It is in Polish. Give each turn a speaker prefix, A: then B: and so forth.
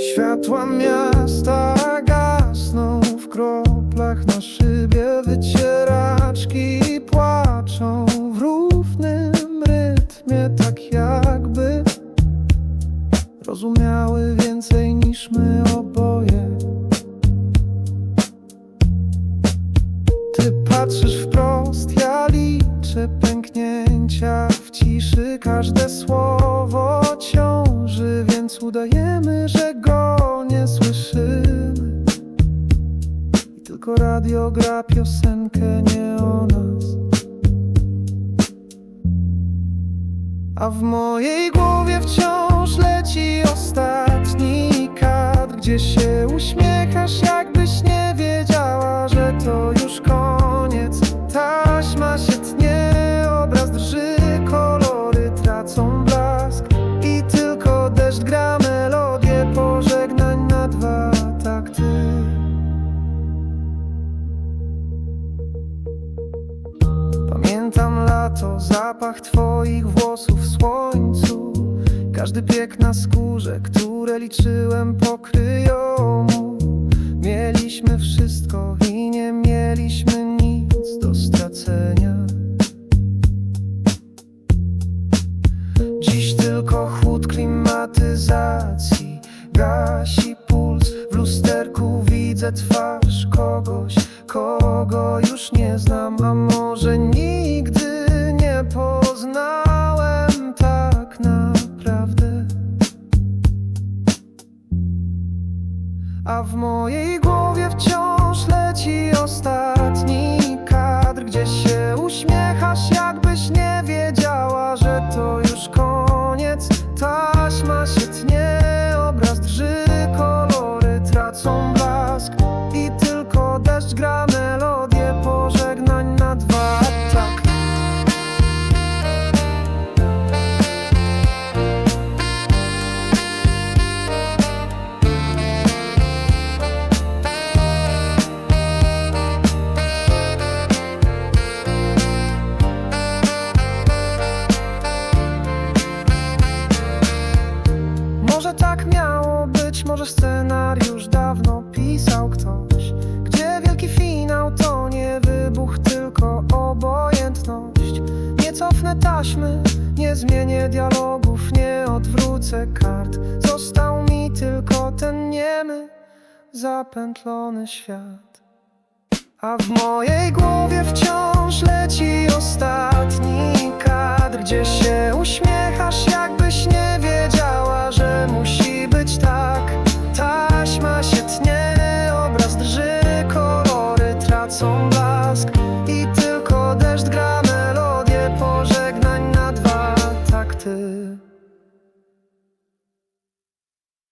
A: Światła miasta gasną w kroplach na szybie Wycieraczki płaczą. W równym rytmie Tak jakby rozumiały więcej niż my oboje. Ty patrzysz wprost, ja liczę pęknięcia w ciszy Każde słowo udajemy, że go nie słyszymy. I tylko radio gra piosenkę nie o nas. A w mojej głowie Lato, zapach twoich włosów w słońcu. Każdy piek na skórze, które liczyłem pokryjomu Mieliśmy wszystko i nie mieliśmy nic do stracenia. Dziś tylko chłód klimatyzacji Gasi puls. W lusterku Widzę twarz kogoś, kogo już nie znam A może nigdy poznałem tak naprawdę. A w mojej głowie wciąż leci ostatni może scenariusz dawno pisał ktoś Gdzie wielki finał to nie wybuch, tylko obojętność. Nie cofnę taśmy, nie zmienię dialogów, nie odwrócę kart. Został mi tylko ten niemy, zapętlony świat. A w mojej głowie wciąż leci ostatni kadr, gdzie się uśmiecha.